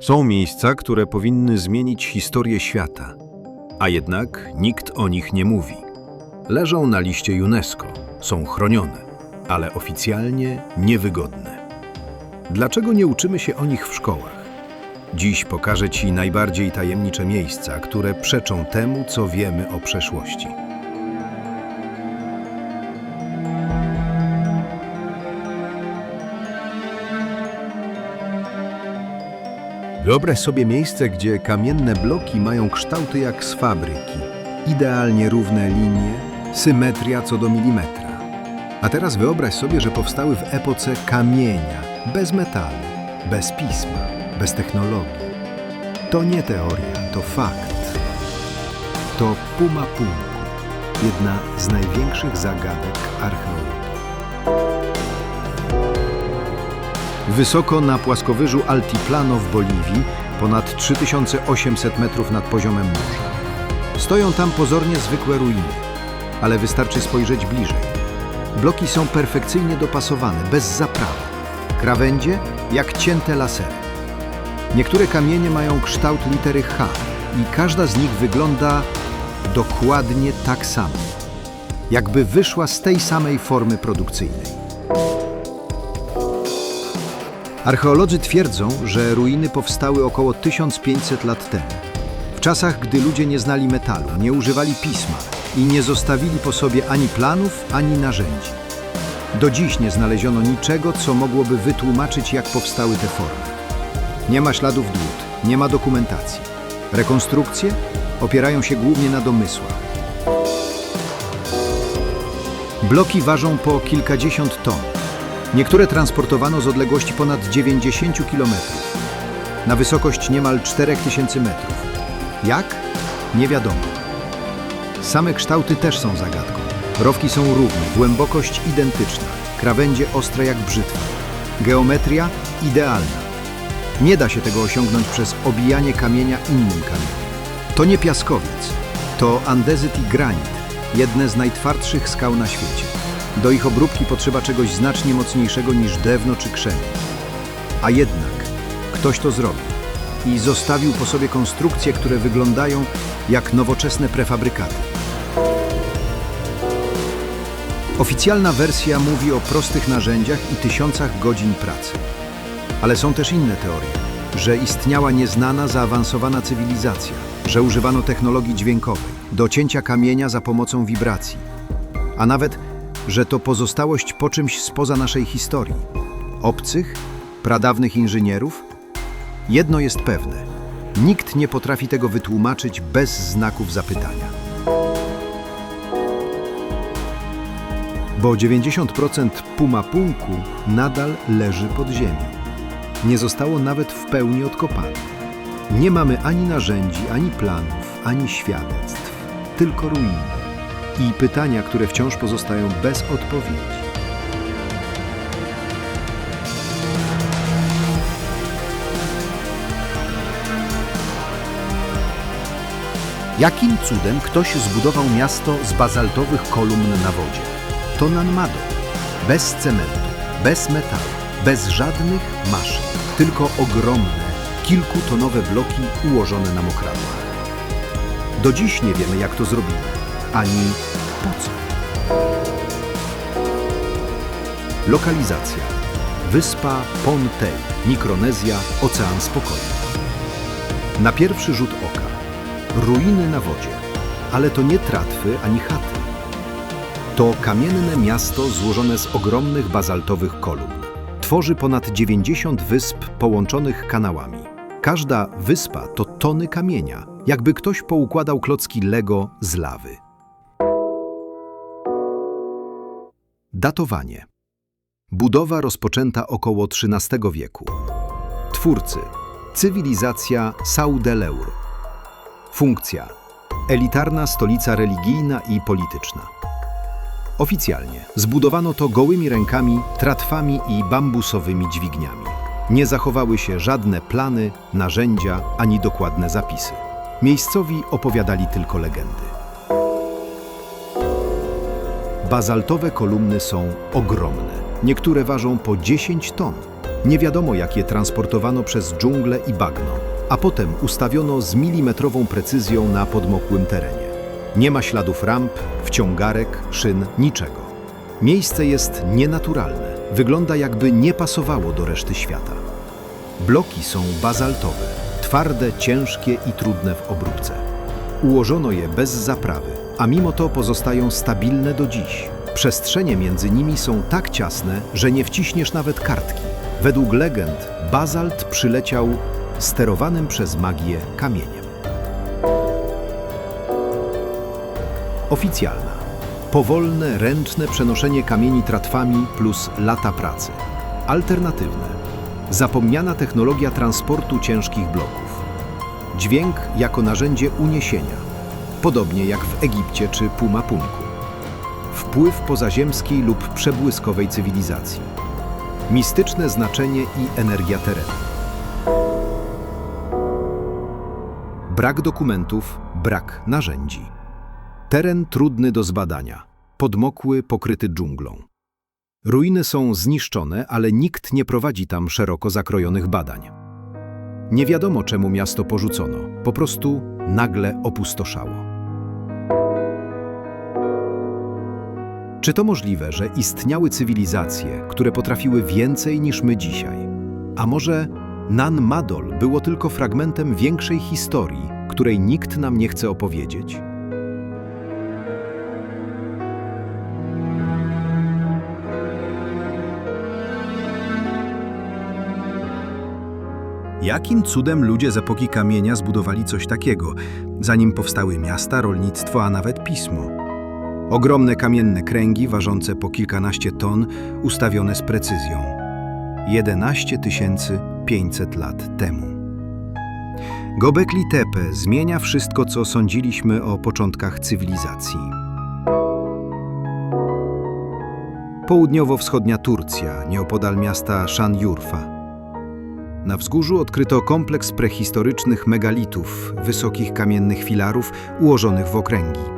Są miejsca, które powinny zmienić historię świata, a jednak nikt o nich nie mówi. Leżą na liście UNESCO, są chronione, ale oficjalnie niewygodne. Dlaczego nie uczymy się o nich w szkołach? Dziś pokażę Ci najbardziej tajemnicze miejsca, które przeczą temu, co wiemy o przeszłości. Wyobraź sobie miejsce, gdzie kamienne bloki mają kształty jak z fabryki. Idealnie równe linie, symetria co do milimetra. A teraz wyobraź sobie, że powstały w epoce kamienia, bez metalu, bez pisma, bez technologii. To nie teoria, to fakt. To Puma Punku, jedna z największych zagadek archeologii. Wysoko na płaskowyżu Altiplano w Boliwii, ponad 3800 metrów nad poziomem morza. Stoją tam pozornie zwykłe ruiny, ale wystarczy spojrzeć bliżej. Bloki są perfekcyjnie dopasowane, bez zaprawy. Krawędzie jak cięte laserem. Niektóre kamienie mają kształt litery H i każda z nich wygląda dokładnie tak samo. Jakby wyszła z tej samej formy produkcyjnej. Archeolodzy twierdzą, że ruiny powstały około 1500 lat temu. W czasach, gdy ludzie nie znali metalu, nie używali pisma i nie zostawili po sobie ani planów, ani narzędzi. Do dziś nie znaleziono niczego, co mogłoby wytłumaczyć, jak powstały te formy. Nie ma śladów dłut, nie ma dokumentacji. Rekonstrukcje opierają się głównie na domysłach. Bloki ważą po kilkadziesiąt ton. Niektóre transportowano z odległości ponad 90 km, na wysokość niemal 4000 metrów. Jak? Nie wiadomo. Same kształty też są zagadką. Rowki są równe, głębokość identyczna, krawędzie ostre jak brzytwa. Geometria idealna. Nie da się tego osiągnąć przez obijanie kamienia innym kamieniem. To nie piaskowiec, to andezyt i granit, jedne z najtwardszych skał na świecie. Do ich obróbki potrzeba czegoś znacznie mocniejszego niż drewno czy krzemień. A jednak ktoś to zrobił i zostawił po sobie konstrukcje, które wyglądają jak nowoczesne prefabrykaty. Oficjalna wersja mówi o prostych narzędziach i tysiącach godzin pracy. Ale są też inne teorie, że istniała nieznana, zaawansowana cywilizacja, że używano technologii dźwiękowej, do cięcia kamienia za pomocą wibracji, a nawet, że to pozostałość po czymś spoza naszej historii. Obcych, pradawnych inżynierów? Jedno jest pewne. Nikt nie potrafi tego wytłumaczyć bez znaków zapytania. Bo 90% Pumapunku nadal leży pod ziemią. Nie zostało nawet w pełni odkopane. Nie mamy ani narzędzi, ani planów, ani świadectw, tylko ruiny i pytania, które wciąż pozostają bez odpowiedzi. Jakim cudem ktoś zbudował miasto z bazaltowych kolumn na wodzie? To Nanmado. Bez cementu, bez metalu, bez żadnych maszyn. Tylko ogromne, kilkutonowe bloki ułożone na mokradłach. Do dziś nie wiemy, jak to zrobili, ani po co. Lokalizacja. Wyspa Pontei, Mikronezja, Ocean Spokojny. Na pierwszy rzut oka. Ruiny na wodzie. Ale to nie tratwy ani chaty. To kamienne miasto złożone z ogromnych bazaltowych kolumn. Tworzy ponad 90 wysp połączonych kanałami. Każda wyspa to tony kamienia, jakby ktoś poukładał klocki Lego z lawy. Datowanie. Budowa rozpoczęta około XIII wieku. Twórcy. Cywilizacja Saudeleur. Funkcja. Elitarna stolica religijna i polityczna. Oficjalnie zbudowano to gołymi rękami, tratwami i bambusowymi dźwigniami. Nie zachowały się żadne plany, narzędzia ani dokładne zapisy. Miejscowi opowiadali tylko legendy. Bazaltowe kolumny są ogromne. Niektóre ważą po 10 ton. Nie wiadomo, jak je transportowano przez dżunglę i bagno, a potem ustawiono z milimetrową precyzją na podmokłym terenie. Nie ma śladów ramp, wciągarek, szyn, niczego. Miejsce jest nienaturalne, wygląda jakby nie pasowało do reszty świata. Bloki są bazaltowe, twarde, ciężkie i trudne w obróbce. Ułożono je bez zaprawy, a mimo to pozostają stabilne do dziś. Przestrzenie między nimi są tak ciasne, że nie wciśniesz nawet kartki. Według legend bazalt przyleciał sterowanym przez magię kamieniem. Oficjalna. Powolne, ręczne przenoszenie kamieni tratwami plus lata pracy. Alternatywne. Zapomniana technologia transportu ciężkich bloków. Dźwięk jako narzędzie uniesienia, podobnie jak w Egipcie czy Pumapunku. Wpływ pozaziemskiej lub przebłyskowej cywilizacji. Mistyczne znaczenie i energia terenu. Brak dokumentów, brak narzędzi. Teren trudny do zbadania, podmokły, pokryty dżunglą. Ruiny są zniszczone, ale nikt nie prowadzi tam szeroko zakrojonych badań. Nie wiadomo, czemu miasto porzucono, po prostu nagle opustoszało. Czy to możliwe, że istniały cywilizacje, które potrafiły więcej niż my dzisiaj? A może Nan Madol było tylko fragmentem większej historii, której nikt nam nie chce opowiedzieć? Jakim cudem ludzie z epoki kamienia zbudowali coś takiego, zanim powstały miasta, rolnictwo, a nawet pismo? Ogromne kamienne kręgi ważące po kilkanaście ton, ustawione z precyzją. 11 500 lat temu. Gobekli Tepe zmienia wszystko, co sądziliśmy o początkach cywilizacji. Południowo-wschodnia Turcja, nieopodal miasta Szanjurfa. Na wzgórzu odkryto kompleks prehistorycznych megalitów, wysokich kamiennych filarów ułożonych w okręgi.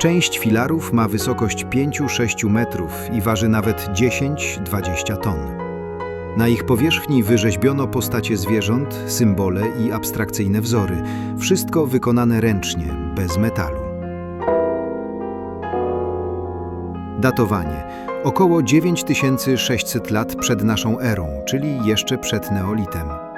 Część filarów ma wysokość 5-6 metrów i waży nawet 10-20 ton. Na ich powierzchni wyrzeźbiono postacie zwierząt, symbole i abstrakcyjne wzory, wszystko wykonane ręcznie, bez metalu. Datowanie około 9600 lat przed naszą erą, czyli jeszcze przed neolitem.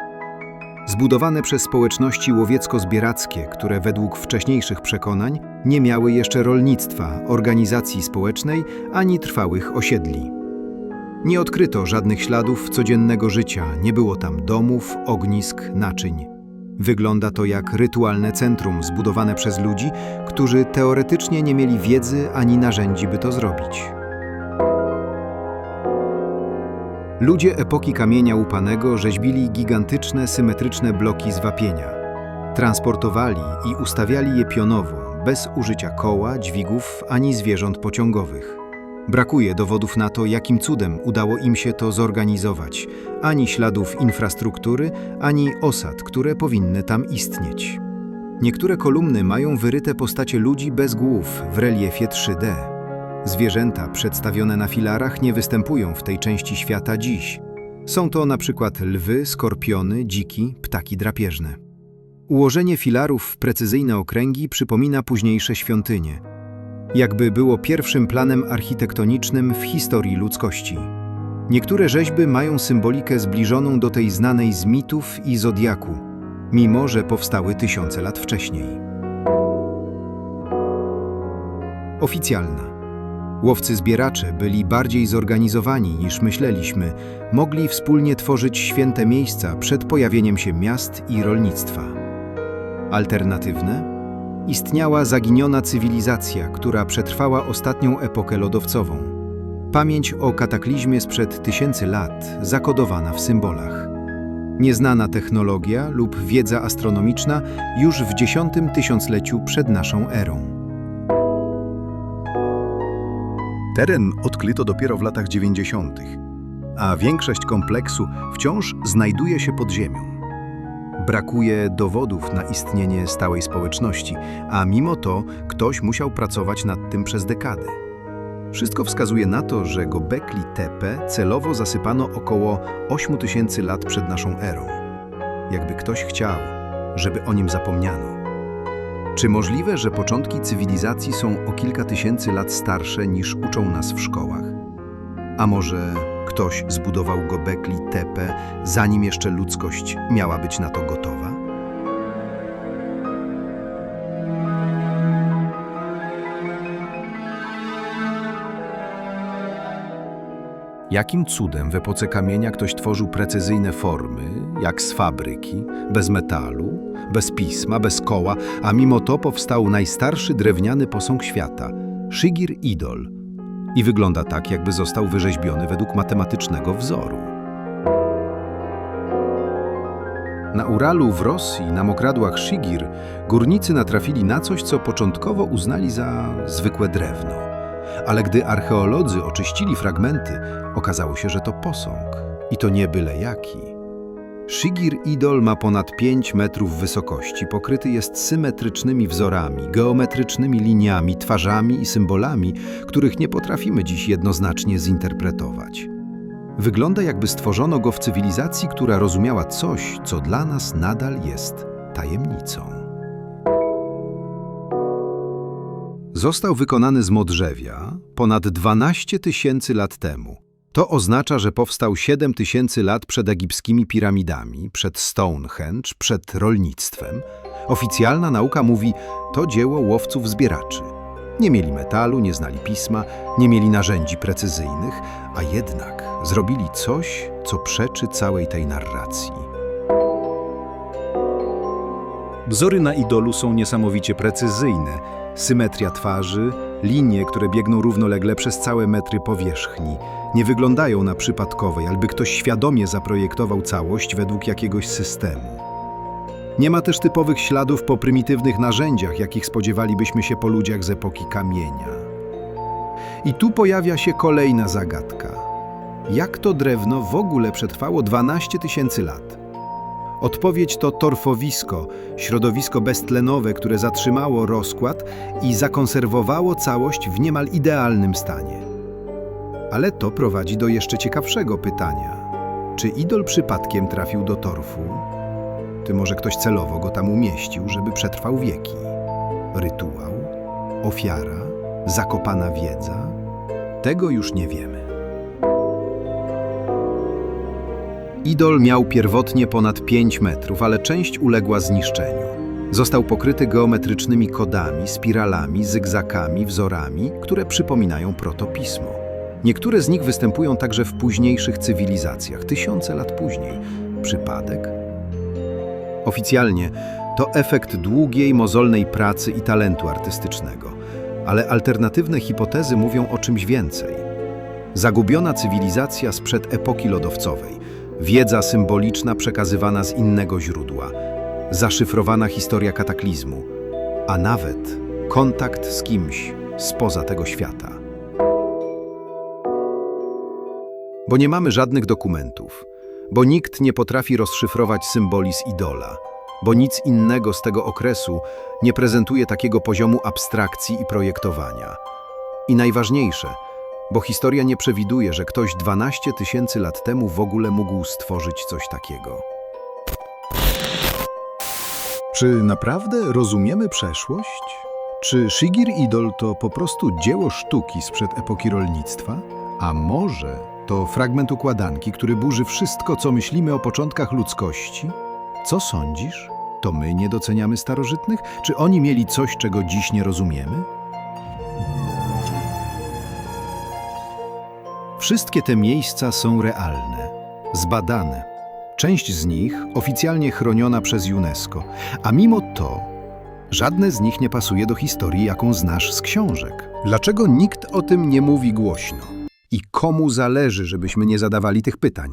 Zbudowane przez społeczności łowiecko-zbierackie, które według wcześniejszych przekonań nie miały jeszcze rolnictwa, organizacji społecznej ani trwałych osiedli. Nie odkryto żadnych śladów codziennego życia, nie było tam domów, ognisk, naczyń. Wygląda to jak rytualne centrum zbudowane przez ludzi, którzy teoretycznie nie mieli wiedzy ani narzędzi, by to zrobić. Ludzie epoki kamienia łupanego rzeźbili gigantyczne, symetryczne bloki z wapienia. Transportowali i ustawiali je pionowo, bez użycia koła, dźwigów ani zwierząt pociągowych. Brakuje dowodów na to, jakim cudem udało im się to zorganizować, ani śladów infrastruktury, ani osad, które powinny tam istnieć. Niektóre kolumny mają wyryte postacie ludzi bez głów w reliefie 3D. Zwierzęta przedstawione na filarach nie występują w tej części świata dziś. Są to na przykład lwy, skorpiony, dziki, ptaki drapieżne. Ułożenie filarów w precyzyjne okręgi przypomina późniejsze świątynie – jakby było pierwszym planem architektonicznym w historii ludzkości. Niektóre rzeźby mają symbolikę zbliżoną do tej znanej z mitów i zodiaku, mimo że powstały tysiące lat wcześniej. Oficjalna. Łowcy-zbieracze byli bardziej zorganizowani niż myśleliśmy, mogli wspólnie tworzyć święte miejsca przed pojawieniem się miast i rolnictwa. Alternatywne istniała zaginiona cywilizacja, która przetrwała ostatnią epokę lodowcową. Pamięć o kataklizmie sprzed tysięcy lat zakodowana w symbolach. Nieznana technologia lub wiedza astronomiczna już w dziesiątym tysiącleciu przed naszą erą. Teren odkryto dopiero w latach 90., a większość kompleksu wciąż znajduje się pod ziemią. Brakuje dowodów na istnienie stałej społeczności, a mimo to ktoś musiał pracować nad tym przez dekady. Wszystko wskazuje na to, że Gobekli Tepe celowo zasypano około 8000 lat przed naszą erą. Jakby ktoś chciał, żeby o nim zapomniano. Czy możliwe, że początki cywilizacji są o kilka tysięcy lat starsze niż uczą nas w szkołach? A może ktoś zbudował Gobekli Tepe, zanim jeszcze ludzkość miała być na to gotowa? Jakim cudem w epoce kamienia ktoś tworzył precyzyjne formy, jak z fabryki, bez metalu, bez pisma, bez koła, a mimo to powstał najstarszy drewniany posąg świata Shigir Idol i wygląda tak, jakby został wyrzeźbiony według matematycznego wzoru. Na Uralu w Rosji, na mokradłach Shigir, górnicy natrafili na coś, co początkowo uznali za zwykłe drewno. Ale gdy archeolodzy oczyścili fragmenty, okazało się, że to posąg. I to nie byle jaki. Shigir Idol ma ponad 5 metrów wysokości, pokryty jest symetrycznymi wzorami, geometrycznymi liniami, twarzami i symbolami, których nie potrafimy dziś jednoznacznie zinterpretować. Wygląda jakby stworzono go w cywilizacji, która rozumiała coś, co dla nas nadal jest tajemnicą. Został wykonany z modrzewia ponad 12 tysięcy lat temu. To oznacza, że powstał 7 tysięcy lat przed egipskimi piramidami, przed Stonehenge, przed rolnictwem. Oficjalna nauka mówi, to dzieło łowców-zbieraczy. Nie mieli metalu, nie znali pisma, nie mieli narzędzi precyzyjnych, a jednak zrobili coś, co przeczy całej tej narracji. Wzory na idolu są niesamowicie precyzyjne. Symetria twarzy, linie, które biegną równolegle przez całe metry powierzchni, nie wyglądają na przypadkowej, alby ktoś świadomie zaprojektował całość według jakiegoś systemu. Nie ma też typowych śladów po prymitywnych narzędziach, jakich spodziewalibyśmy się po ludziach z epoki kamienia. I tu pojawia się kolejna zagadka. Jak to drewno w ogóle przetrwało 12 tysięcy lat? Odpowiedź to torfowisko, środowisko beztlenowe, które zatrzymało rozkład i zakonserwowało całość w niemal idealnym stanie. Ale to prowadzi do jeszcze ciekawszego pytania. Czy idol przypadkiem trafił do torfu? Ty może ktoś celowo go tam umieścił, żeby przetrwał wieki? Rytuał? Ofiara? Zakopana wiedza? Tego już nie wiemy. Idol miał pierwotnie ponad 5 metrów, ale część uległa zniszczeniu. Został pokryty geometrycznymi kodami, spiralami, zygzakami, wzorami, które przypominają protopismo. Niektóre z nich występują także w późniejszych cywilizacjach, tysiące lat później. Przypadek? Oficjalnie to efekt długiej, mozolnej pracy i talentu artystycznego, ale alternatywne hipotezy mówią o czymś więcej. Zagubiona cywilizacja sprzed epoki lodowcowej, wiedza symboliczna przekazywana z innego źródła, zaszyfrowana historia kataklizmu, a nawet kontakt z kimś spoza tego świata. Bo nie mamy żadnych dokumentów, bo nikt nie potrafi rozszyfrować symboli z idola, bo nic innego z tego okresu nie prezentuje takiego poziomu abstrakcji i projektowania. I najważniejsze, bo historia nie przewiduje, że ktoś 12 tysięcy lat temu w ogóle mógł stworzyć coś takiego. Czy naprawdę rozumiemy przeszłość? Czy Shigir Idol to po prostu dzieło sztuki sprzed epoki rolnictwa? A może to fragment układanki, który burzy wszystko, co myślimy o początkach ludzkości? Co sądzisz? To my nie doceniamy starożytnych? Czy oni mieli coś, czego dziś nie rozumiemy? Wszystkie te miejsca są realne, zbadane. Część z nich oficjalnie chroniona przez UNESCO, a mimo to żadne z nich nie pasuje do historii, jaką znasz z książek. Dlaczego nikt o tym nie mówi głośno? I komu zależy, żebyśmy nie zadawali tych pytań?